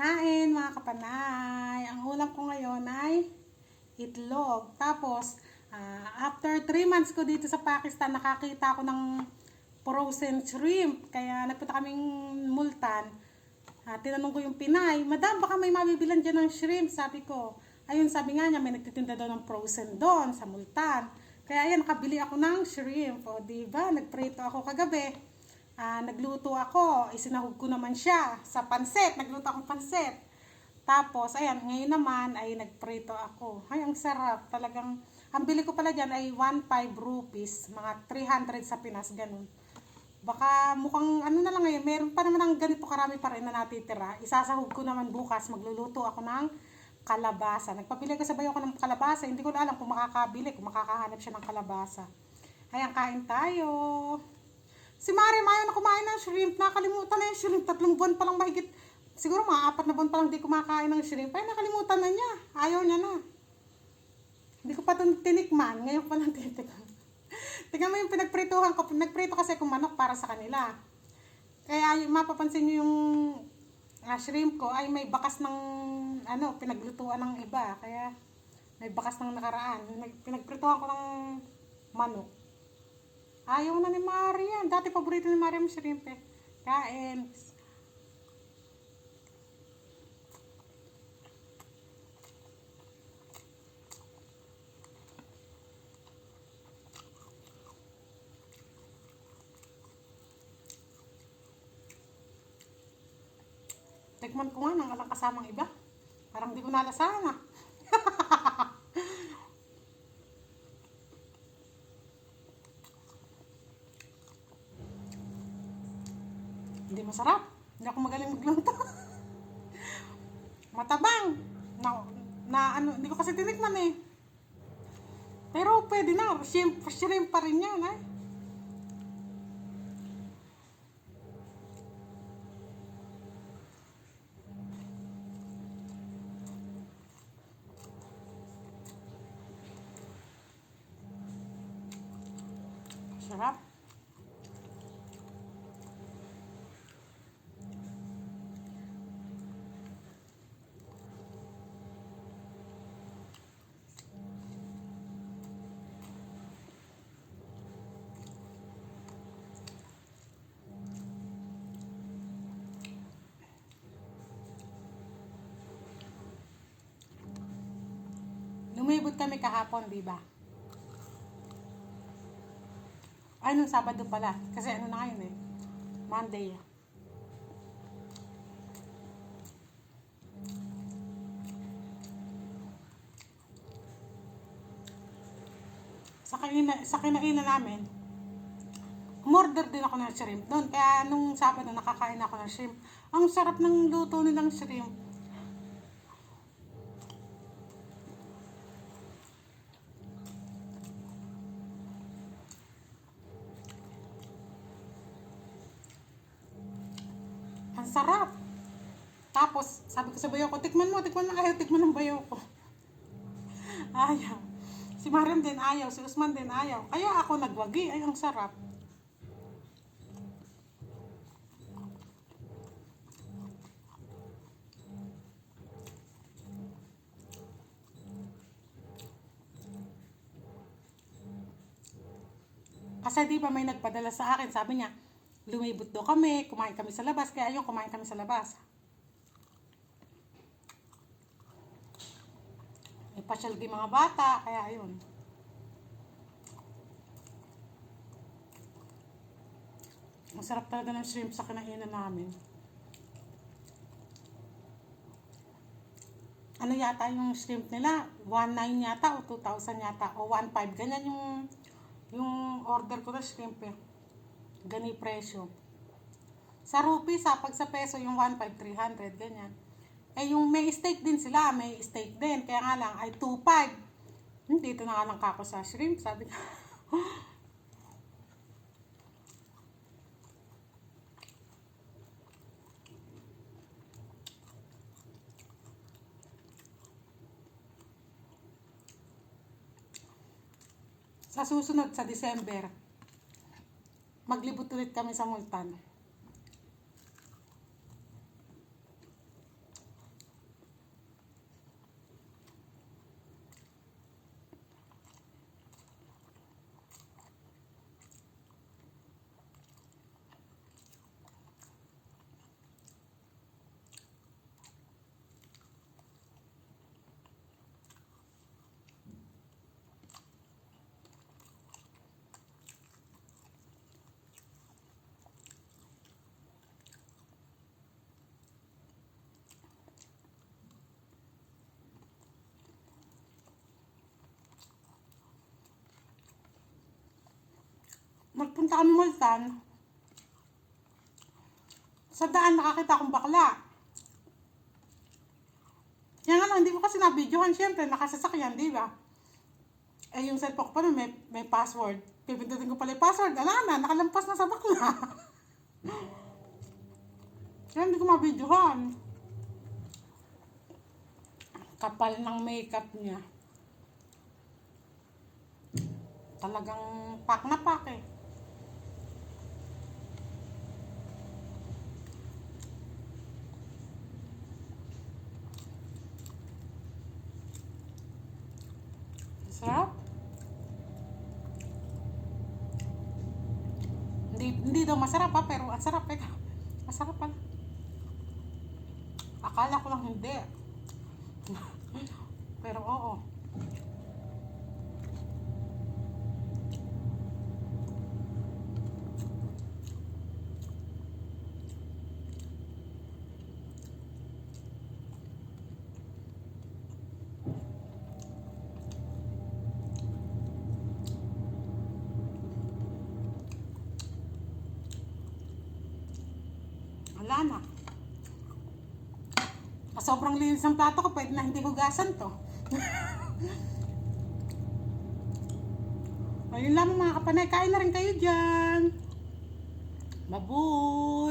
Kain mga kapanay. Ang ulam ko ngayon ay itlog. Tapos, ah, after 3 months ko dito sa Pakistan, nakakita ako ng frozen shrimp. Kaya nagpunta kaming multan. Ah, tinanong ko yung Pinay, Madam, baka may mabibilan dyan ng shrimp. Sabi ko, ayun sabi nga niya, may nagtitinda daw ng frozen doon sa multan. Kaya ayan, nakabili ako ng shrimp. O, diba? Nagprito ako kagabi. Ah, nagluto ako, isinahog ko naman siya sa pansit. Nagluto akong pansit. Tapos, ayan, ngayon naman ay nagprito ako. Ay, ang sarap. Talagang, ang bili ko pala dyan ay 1.5 rupees. Mga 300 sa Pinas, ganun. Baka mukhang ano na lang ngayon, meron pa naman ang ganito karami pa rin na natitira. Isasahog ko naman bukas, magluluto ako ng kalabasa. Nagpapili ko sa bayo ko ng kalabasa, hindi ko na alam kung makakabili, kung makakahanap siya ng kalabasa. Ayan, kain tayo. Si Mari, ayaw na kumain ng shrimp. Nakalimutan na yung shrimp. Tatlong buwan pa lang mahigit. Siguro mga apat na buwan pa lang di kumakain ng shrimp. Ay, nakalimutan na niya. Ayaw niya na. Hindi ko pa ito tinikman. Ngayon pa lang tinikman. Tingnan mo yung pinagprituhan ko. Nagprito kasi akong manok para sa kanila. Kaya mapapansin nyo yung ah, shrimp ko ay may bakas ng ano, pinaglutuan ng iba. Kaya may bakas ng nakaraan. Nag- Pinagprituhan ko ng manok. Ayaw na ni Marian. Dati paborito ni Marian shrimp eh. Kain. Tikman ko nga nang walang kasamang iba. Parang di ko nalasahan ah. Hindi masarap. Hindi ako magaling magluto. Matabang. Na, na ano, hindi ko kasi tinikman eh. Pero pwede na. Shrimp, shrimp pa rin yan eh. Sarap. Lumibot kami kahapon, di ba? Ay, nung Sabado pala. Kasi ano na ngayon eh. Monday. Sa kaina, sa kinainan namin, umorder din ako ng shrimp doon. Kaya nung Sabado nakakain ako ng shrimp. Ang sarap ng luto nilang shrimp. Sarap. Tapos, sabi ko sa bayo ko, tikman mo, tikman mo, ayaw, tikman ng bayo ko. ayaw. Si Mariam din ayaw, si Usman din ayaw. Kaya ako nagwagi, ay ang sarap. Kasi di ba may nagpadala sa akin, sabi niya, lumibot daw kami, kumain kami sa labas, kaya ayun, kumain kami sa labas. May pasyal din mga bata, kaya ayun. Ang sarap talaga ng shrimp sa kinainan namin. Ano yata yung shrimp nila? 1.9 yata o 2,000 yata o 1.5. Ganyan yung yung order ko na shrimp eh. Gani presyo. Sa rupees ha, pag sa peso yung 1.5, 300, ganyan. Eh yung may steak din sila, may steak din. Kaya nga lang ay 2.5. Hmm, dito na nga lang kako sa shrimp, sabi ko. sa susunod sa December, maglibot ulit kami sa Multan. Kami multan, sa daan nakakita akong bakla. Kaya nga lang, hindi ko kasi nabidyohan. Siyempre, nakasasakyan, di ba? Eh, yung cellphone ko pa may, may password. Pipindutin ko pala yung password. Ala na, nakalampas na sa bakla. Kaya hindi ko mabidyohan. Kapal ng makeup niya. Talagang pak na pak eh. Sarap. Hindi, hindi daw masarap ha, pero ang sarap eh. Masarap pala. Akala ko lang hindi. pero oo. Sobrang linis ng plato ko, pwede na hindi hugasan to. Ayun lang mga kapanay, kain na rin kayo dyan. Babu!